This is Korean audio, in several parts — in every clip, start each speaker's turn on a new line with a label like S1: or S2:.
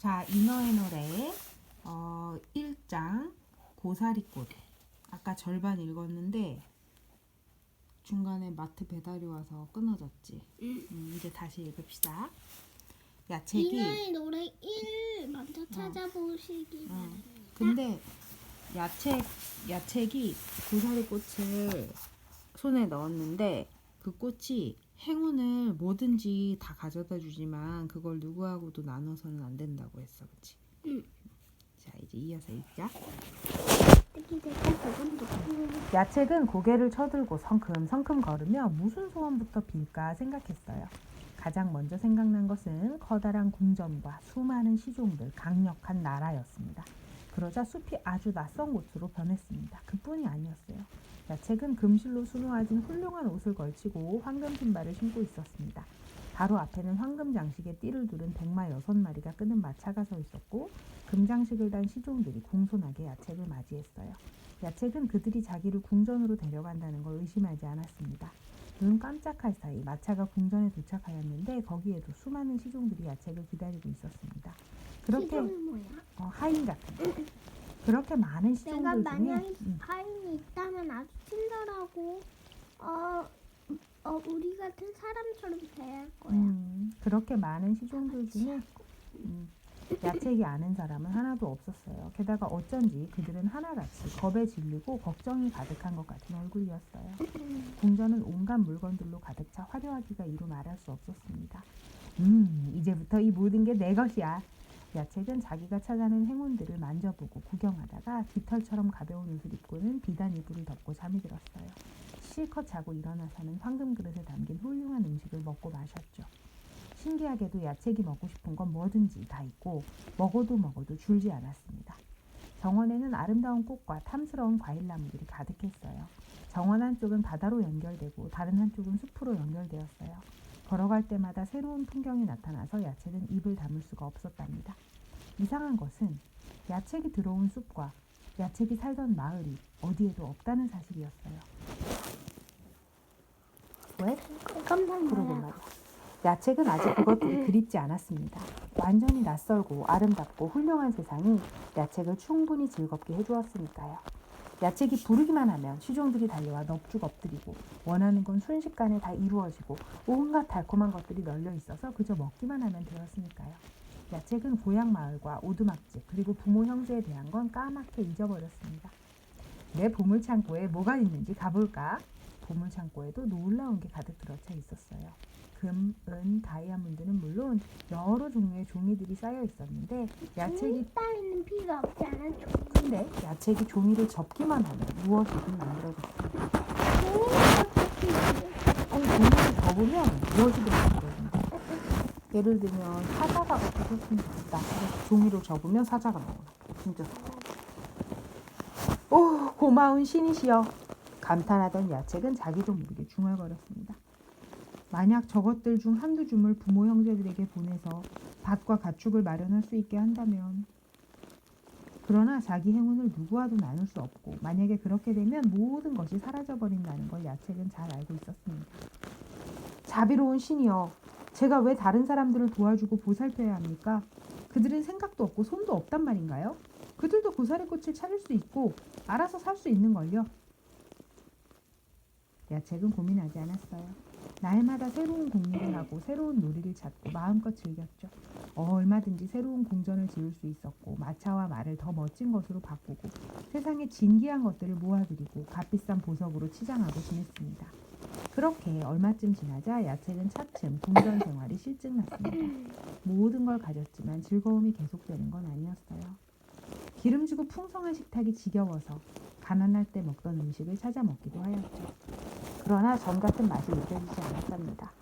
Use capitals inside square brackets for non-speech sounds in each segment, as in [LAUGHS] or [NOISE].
S1: 자, 인어의 노래 어, 1장 고사리꽃. 아까 절반 읽었는데 중간에 마트 배달이 와서 끊어졌지.
S2: 응.
S1: 음, 이제 다시 읽읍시다. 야 책이
S2: 이나의 노래 1 먼저 찾아보시기
S1: 어.
S2: 바랍니다.
S1: 근데 야책 야책이 고사리 꽃을 손에 넣었는데 그 꽃이 행운을 뭐든지 다 가져다 주지만 그걸 누구하고도 나눠서는 안 된다고 했어, 그렇지?
S2: 응.
S1: 자, 이제 이어서 읽자. 야책은 고개를 쳐들고 성큼성큼 걸으며 무슨 소원부터 빌까 생각했어요. 가장 먼저 생각난 것은 커다란 궁전과 수많은 시종들, 강력한 나라였습니다. 그러자 숲이 아주 낯선 곳으로 변했습니다. 그뿐이 아니었어요. 야책은 금실로 수놓아진 훌륭한 옷을 걸치고 황금 신발을 신고 있었습니다. 바로 앞에는 황금 장식에 띠를 두른 백마 여섯 마리가 끄는 마차가 서 있었고 금장식을 단 시종들이 공손하게 야책을 맞이했어요. 야책은 그들이 자기를 궁전으로 데려간다는 걸 의심하지 않았습니다. 눈 깜짝할 사이 마차가 궁전에 도착하였는데 거기에도 수많은 시종들이 야책을 기다리고 있었습니다. 그렇게
S2: 시종이 뭐야?
S1: 어, 하인 같은 거. 그렇게 많은
S2: 내가
S1: 시종들 중에
S2: 만약에
S1: 음,
S2: 파인이 있다면 아주 친절하고 어, 어 우리 같은 사람처럼 대할 거야.
S1: 음, 그렇게 많은 시종들 중에 음, 야책이 아는 사람은 하나도 없었어요. 게다가 어쩐지 그들은 하나같이 겁에 질리고 걱정이 가득한 것 같은 얼굴이었어요. 궁전은 온갖 물건들로 가득 차 화려하기가 이루 말할 수 없었습니다. 음, 이제부터 이 모든 게 내 것이야. 야책은 자기가 찾아낸 행운들을 만져보고 구경하다가 깃털처럼 가벼운 옷을 입고는 비단 이불을 덮고 잠이 들었어요. 실컷 자고 일어나서는 황금 그릇에 담긴 훌륭한 음식을 먹고 마셨죠. 신기하게도 야책이 먹고 싶은 건 뭐든지 다 있고 먹어도 먹어도 줄지 않았습니다. 정원에는 아름다운 꽃과 탐스러운 과일나무들이 가득했어요. 정원 한쪽은 바다로 연결되고 다른 한쪽은 숲으로 연결되었어요. 걸어갈 때마다 새로운 풍경이 나타나서 야책은 입을 다물 수가 없었답니다. 이상한 것은 야책이 들어온 숲과 야책이 살던 마을이 어디에도 없다는 사실이었어요. 왜?
S2: 깜짝
S1: 그러고. 말이야. 야책은 아직 그것들이 그립지 않았습니다. 완전히 낯설고 아름답고 훌륭한 세상이 야책을 충분히 즐겁게 해주었으니까요. 야책이 부르기만 하면 시종들이 달려와 넙죽 엎드리고 원하는 건 순식간에 다 이루어지고 온갖 달콤한 것들이 널려 있어서 그저 먹기만 하면 되었으니까요. 야책은 고향 마을과 오두막집 그리고 부모 형제에 대한 건 까맣게 잊어버렸습니다. 내 보물 창고에 뭐가 있는지 가볼까? 보물 창고에도 놀라운 게 가득 들어차 있었어요. 금, 은, 다이아몬드는 물론 여러 종류의 종이들이 쌓여 있었는데
S2: 종이 따위는 필요 없지 않아?
S1: 근데 야책이 종이를 접기만 하면 무엇이든 만들어졌어요. 아니 종이를 접으면 무엇이든 만들어진다. 예를 들면 사자가 없어졌으면 좋겠다. 종이를 접으면 사자가 나오나. 진짜. 오 고마운 신이시여. 감탄하던 야책은 자기도 모르게 중얼거렸습니다. 만약 저것들 중 한두 줌을 부모 형제들에게 보내서 밭과 가축을 마련할 수 있게 한다면 그러나 자기 행운을 누구와도 나눌 수 없고 만약에 그렇게 되면 모든 것이 사라져 버린다는 걸 야책은 잘 알고 있었습니다. 자비로운 신이여, 제가 왜 다른 사람들을 도와주고 보살펴야 합니까? 그들은 생각도 없고 손도 없단 말인가요? 그들도 고사리 꽃을 찾을 수 있고 알아서 살 수 있는 걸요. 야책은 고민하지 않았어요. 날마다 새로운 공리를 하고 새로운 놀이를 찾고 마음껏 즐겼죠. 얼마든지 새로운 궁전을 지을 수 있었고 마차와 말을 더 멋진 것으로 바꾸고 세상에 진귀한 것들을 모아들이고 값비싼 보석으로 치장하고 지냈습니다. 그렇게 얼마쯤 지나자 야책은 차츰 궁전 생활이 실증났습니다. 모든 걸 가졌지만 즐거움이 계속되는 건 아니었어요. 기름지고 풍성한 식탁이 지겨워서 가난할 때 먹던 음식을 찾아 먹기도 하였죠. 그러나 전 같은 맛이 느껴지지 않았답니다.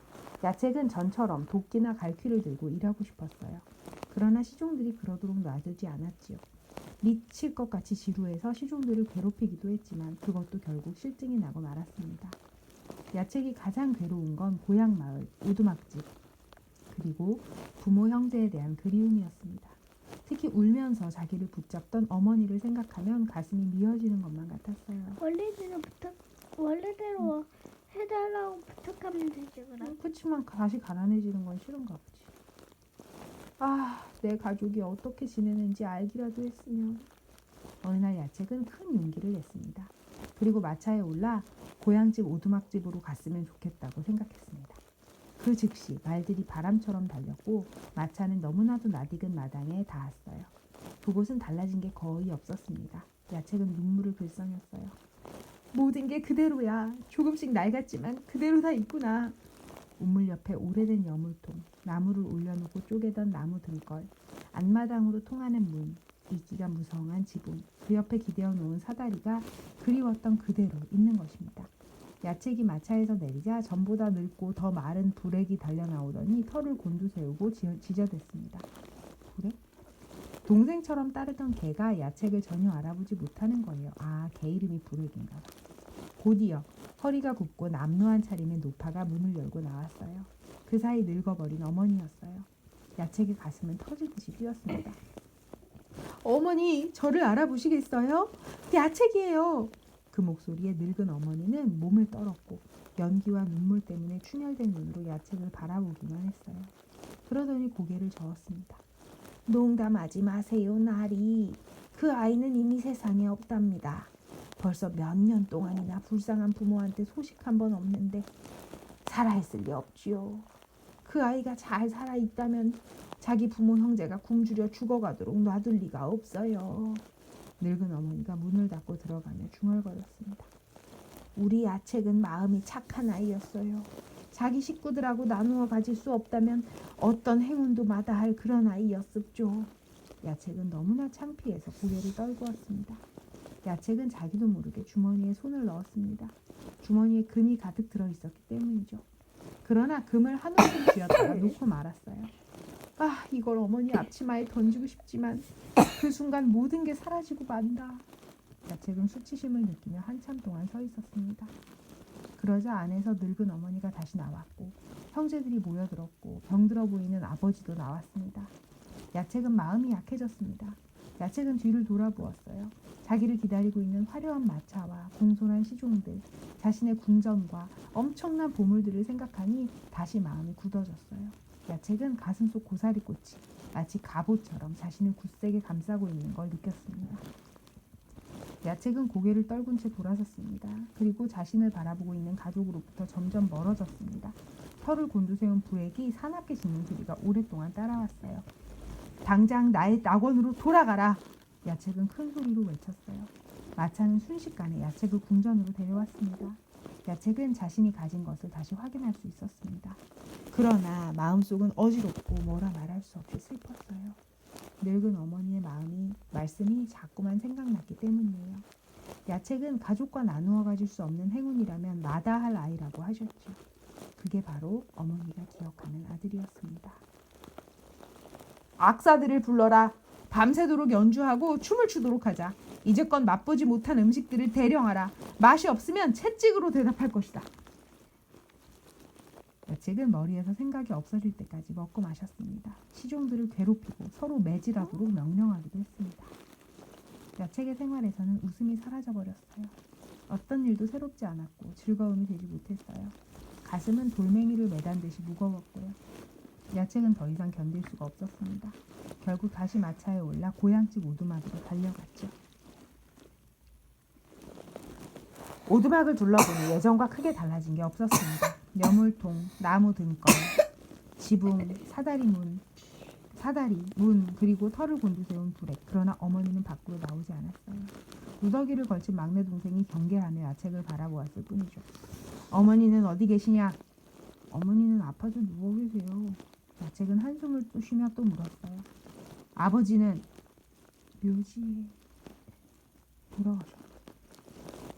S1: 야책은 전처럼 도끼나 갈퀴를 들고 일하고 싶었어요. 그러나 시종들이 그러도록 놔두지 않았지요. 미칠 것 같이 지루해서 시종들을 괴롭히기도 했지만 그것도 결국 실증이 나고 말았습니다. 야책이 가장 괴로운 건 고향 마을, 오두막집, 그리고 부모 형제에 대한 그리움이었습니다. 특히 울면서 자기를 붙잡던 어머니를 생각하면 가슴이 미어지는 것만 같았어요.
S2: 원래대로 부탁 원래대로 해달라고 부탁하면 되지 그럼.
S1: 그렇지만 다시 가난해지는 건 싫은가 보지. 아 내 가족이 어떻게 지내는지 알기라도 했으면. 어느 날 야책은 큰 용기를 냈습니다. 그리고 마차에 올라 고향집 오두막집으로 갔으면 좋겠다고 생각했습니다. 그 즉시 말들이 바람처럼 달렸고 마차는 너무나도 낯익은 마당에 닿았어요. 그곳은 달라진 게 거의 없었습니다. 야책은 눈물을 글썽였어요. 모든 게 그대로야. 조금씩 낡았지만 그대로 다 있구나. 우물 옆에 오래된 여물통, 나무를 올려놓고 쪼개던 나무 등걸, 앞마당으로 통하는 문, 이기가 무성한 지붕, 그 옆에 기대어 놓은 사다리가 그리웠던 그대로 있는 것입니다. 야책이 마차에서 내리자 전보다 늙고 더 마른 부렉이 달려나오더니 털을 곤두세우고 지- 지저댔습니다. 동생처럼 따르던 개가 야책을 전혀 알아보지 못하는 거예요. 아, 개 이름이 봐. 곧이어 허리가 굽고 남루한 차림의 노파가 문을 열고 나왔어요. 그 사이 늙어버린 어머니였어요. 야책의 가슴은 터지듯이 뛰었습니다. 어머니, 저를 알아보시겠어요? 야책이에요. 그 목소리에 늙은 어머니는 몸을 떨었고 연기와 눈물 때문에 충혈된 눈으로 야책을 바라보기만 했어요. 그러더니 고개를 저었습니다. 농담하지 마세요, 나리. 그 아이는 이미 세상에 없답니다. 벌써 몇 년 동안이나 불쌍한 부모한테 소식 한 번 없는데 살아있을 리 없지요. 그 아이가 잘 살아 있다면 자기 부모 형제가 굶주려 죽어가도록 놔둘 리가 없어요. 늙은 어머니가 문을 닫고 들어가며 중얼거렸습니다. 우리 야책은 마음이 착한 아이였어요. 자기 식구들하고 나누어 가질 수 없다면 어떤 행운도 마다할 그런 아이였습죠. 야책은 너무나 창피해서 고개를 떨구었습니다. 야책은 자기도 모르게 주머니에 손을 넣었습니다. 주머니에 금이 가득 들어 있었기 때문이죠. 그러나 금을 한 움큼 쥐었다가 [COUGHS] 놓고 말았어요. 아, 이걸 어머니 앞치마에 던지고 싶지만 그 순간 모든 게 사라지고 만다. 야책은 수치심을 느끼며 한참 동안 서 있었습니다. 그러자 안에서 늙은 어머니가 다시 나왔고 형제들이 모여들었고 병들어 보이는 아버지도 나왔습니다. 야책은 마음이 약해졌습니다. 야책은 뒤를 돌아보았어요. 자기를 기다리고 있는 화려한 마차와 공손한 시종들, 자신의 궁전과 엄청난 보물들을 생각하니 다시 마음이 굳어졌어요. 야책은 가슴 속 고사리꽃이 마치 갑옷처럼 자신을 굳세게 감싸고 있는 걸 느꼈습니다. 야책은 고개를 떨군 채 돌아섰습니다. 그리고 자신을 바라보고 있는 가족으로부터 점점 멀어졌습니다. 털을 곤두세운 부액이 사납게 짖는 소리가 오랫동안 따라왔어요. 당장 나의 낙원으로 돌아가라! 야책은 큰 소리로 외쳤어요. 마차는 순식간에 야책을 궁전으로 데려왔습니다. 야책은 자신이 가진 것을 다시 확인할 수 있었습니다. 그러나 마음속은 어지럽고 뭐라 말할 수 없이 슬펐어요. 늙은 어머니의 마음이 말씀이 자꾸만 생각났기 때문이에요. 야책은 가족과 나누어 가질 수 없는 행운이라면 마다할 아이라고 하셨죠. 그게 바로 어머니가 기억하는 아들이었습니다. 악사들을 불러라. 밤새도록 연주하고 춤을 추도록 하자. 이제껏 맛보지 못한 음식들을 대령하라. 맛이 없으면 채찍으로 대답할 것이다. 야책은 머리에서 생각이 없어질 때까지 먹고 마셨습니다. 시종들을 괴롭히고 서로 매질하도록 명령하기도 했습니다. 야책의 생활에서는 웃음이 사라져 버렸어요. 어떤 일도 새롭지 않았고 즐거움이 되지 못했어요. 가슴은 돌멩이를 매단 듯이 무거웠고요. 야책은 더 이상 견딜 수가 없었습니다. 결국 다시 마차에 올라 고향집 오두막으로 달려갔죠. 오두막을 둘러보니 예전과 크게 달라진 게 없었습니다. 여물통, 나무 등걸, 지붕, 사다리 문, 사다리, 문, 그리고 털을 곤두세운 불에 그러나 어머니는 밖으로 나오지 않았어요. 무더기를 걸친 막내 동생이 경계하며 야책을 바라보았을 뿐이죠. 어머니는 어디 계시냐? 어머니는 아파서 누워 계세요. 야책은 한숨을 또 쉬며 또 물었어요. 아버지는 묘지에 돌아가셨어요.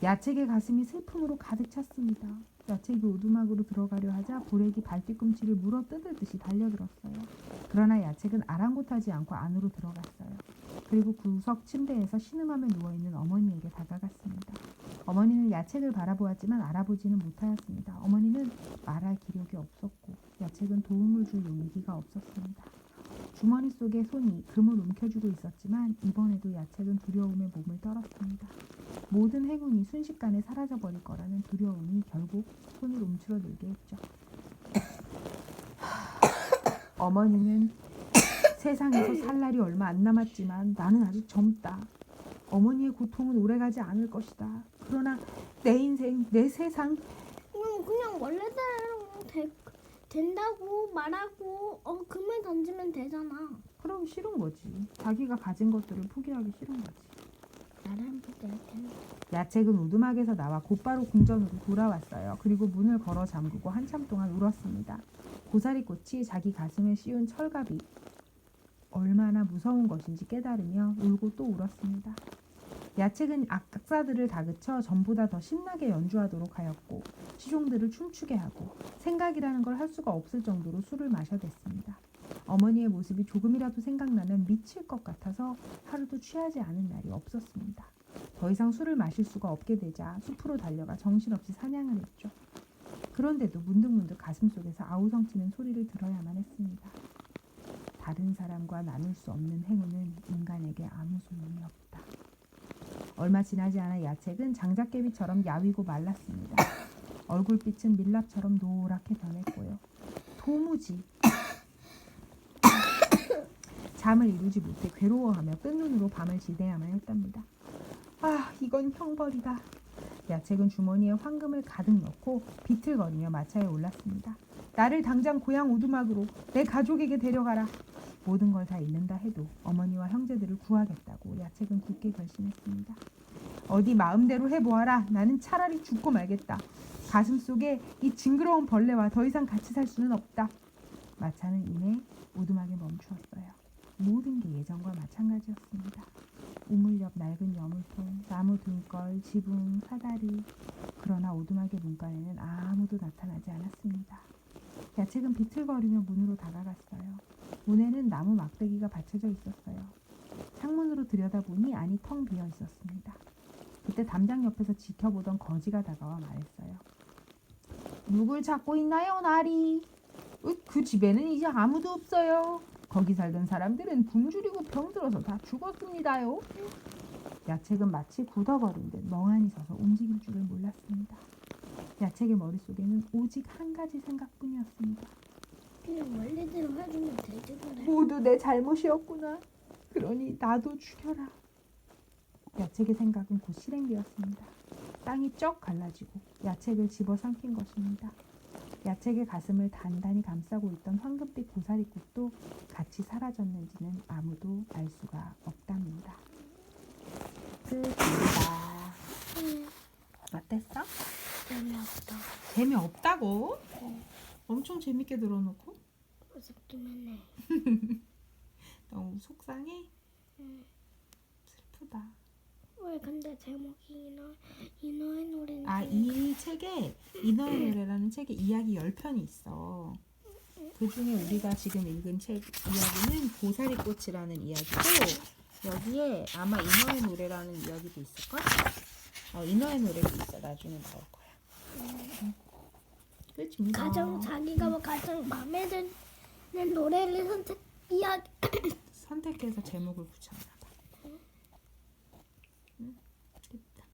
S1: 야책의 가슴이 슬픔으로 가득 찼습니다. 야책이 오두막으로 들어가려 하자 보렉이 발뒤꿈치를 물어 뜯을듯이 달려들었어요. 그러나 야책은 아랑곳하지 않고 안으로 들어갔어요. 그리고 구석 침대에서 신음하며 누워있는 어머니에게 다가갔습니다. 어머니는 야책을 바라보았지만 알아보지는 못하였습니다. 어머니는 말할 기력이 없었고 야책은 도움을 줄 용기가 없었습니다. 주머니 속에 손이 금을 움켜쥐고 있었지만 이번에도 야책은 두려움에 몸을 떨었습니다. 모든 행운이 순식간에 사라져 버릴 거라는 두려움이 결국 손을 움츠러들게 했죠. [LAUGHS] 어머니는 세상에서 살 날이 얼마 안 남았지만 나는 아직 젊다. 어머니의 고통은 오래가지 않을 것이다. 그러나 내 인생, 내 세상,
S2: 그냥 그냥 원래대로 되, 된다고 말하고 어 금을 던지면 되잖아.
S1: 그럼 싫은 거지. 자기가 가진 것들을 포기하기 싫은 거지.
S2: 텐데.
S1: 야책은 우두막에서 나와 곧바로 궁전으로 돌아왔어요. 그리고 문을 걸어 잠그고 한참 동안 울었습니다. 고사리꽃이 자기 가슴에 씌운 철갑이 얼마나 무서운 것인지 깨달으며 울고 또 울었습니다. 야책은 악사들을 다그쳐 전보다 더 신나게 연주하도록 하였고 시종들을 춤추게 하고 생각이라는 걸 할 수가 없을 정도로 술을 마셔댔습니다. 어머니의 모습이 조금이라도 생각나면 미칠 것 같아서 하루도 취하지 않은 날이 없었습니다. 더 이상 술을 마실 수가 없게 되자 숲으로 달려가 정신없이 사냥을 했죠. 그런데도 문득문득 가슴속에서 아우성치는 소리를 들어야만 했습니다. 다른 사람과 나눌 수 없는 행운은 인간에게 아무 소용이 없다. 얼마 지나지 않아 야책은 장작개비처럼 야위고 말랐습니다. 얼굴빛은 밀랍처럼 노랗게 변했고요. 도무지 잠을 이루지 못해 괴로워하며 뜬눈으로 밤을 지새야만 했답니다. 아, 이건 형벌이다. 야책은 주머니에 황금을 가득 넣고 비틀거리며 마차에 올랐습니다. 나를 당장 고향 오두막으로 내 가족에게 데려가라. 모든 걸 다 잃는다 해도 어머니와 형제들을 구하겠다고 야책은 굳게 결심했습니다. 어디 마음대로 해보아라. 나는 차라리 죽고 말겠다. 가슴 속에 이 징그러운 벌레와 더 이상 같이 살 수는 없다. 마차는 이내 오두막에 멈추었어요. 모든 게 예전과 마찬가지였습니다. 우물 옆 낡은 여물통, 나무 등걸, 지붕, 사다리. 그러나 오두막의 문간에는 아무도 나타나지 않았습니다. 야책은 비틀거리며 문으로 다가갔어요. 문에는 나무 막대기가 받쳐져 있었어요. 창문으로 들여다보니 안이 텅 비어 있었습니다. 그때 담장 옆에서 지켜보던 거지가 다가와 말했어요. 누굴 찾고 있나요, 나리? 으, 그 집에는 이제 아무도 없어요. 거기 살던 사람들은 굶주리고 병들어서 다 죽었습니다요. 야책은 마치 굳어버린 듯 멍하니 서서 움직일 줄을 몰랐습니다. 야책의 머릿속에는 오직 한 가지 생각뿐이었습니다.
S2: 그냥 원래대로 해주면 되지 그래.
S1: 모두 내 잘못이었구나. 그러니 나도 죽여라. 야책의 생각은 곧 실행되었습니다. 땅이 쩍 갈라지고 야책을 집어삼킨 것입니다. 야책의 가슴을 단단히 감싸고 있던 황금빛 고사리꽃도 같이 사라졌는지는 아무도 알 수가 없답니다. 끝입니다.
S2: 응,
S1: 어땠어?
S2: 재미없다.
S1: 재미없다고? 엄청 재밌게 들어놓고
S2: 무섭기만 해. [LAUGHS]
S1: 너무 속상해?
S2: 응.
S1: 슬프다.
S2: 왜 근데 제목이 이너 이너의 노래는
S1: 아, 이 책에 이너의 노래라는 책에 이야기 10편이 있어. 그 중에 우리가 지금 읽은 책 이야기는 고사리꽃이라는 이야기고 여기에 아마 이너의 노래라는 이야기도 있을걸? 어, 이너의 노래도 있어. 나중에 나올 거야. 끝입니다.
S2: 가장 자기가 가장 마음에 드는 노래를 선택 이야기
S1: 선택해서 제목을 붙였나